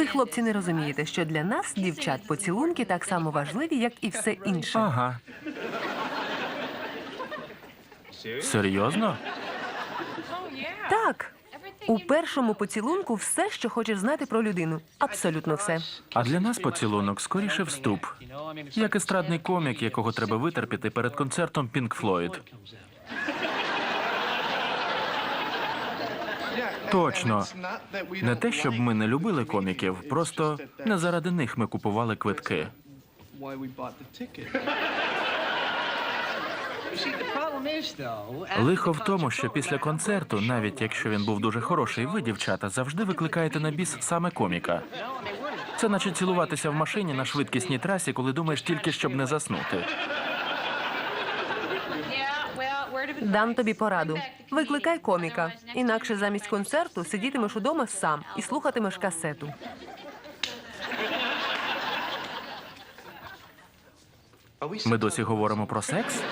Ви, хлопці, не розумієте, що для нас, дівчат, поцілунки так само важливі, як і все інше. Ага. Серйозно? Так. У першому поцілунку все, що хочеш знати про людину. Абсолютно все. А для нас поцілунок скоріше вступ. Як естрадний комік, якого треба витерпіти перед концертом Pink Floyd. Точно. Не те, щоб ми не любили коміків, просто не заради них ми купували квитки. Лихо в тому, що після концерту, навіть якщо він був дуже хороший, ви, дівчата, завжди викликаєте на біс саме коміка. Це наче цілуватися в машині на швидкісній трасі, коли думаєш тільки, щоб не заснути. Дам тобі пораду. Викликай коміка. Інакше замість концерту сидітимеш удома сам і слухатимеш касету. Ми досі говоримо про секс?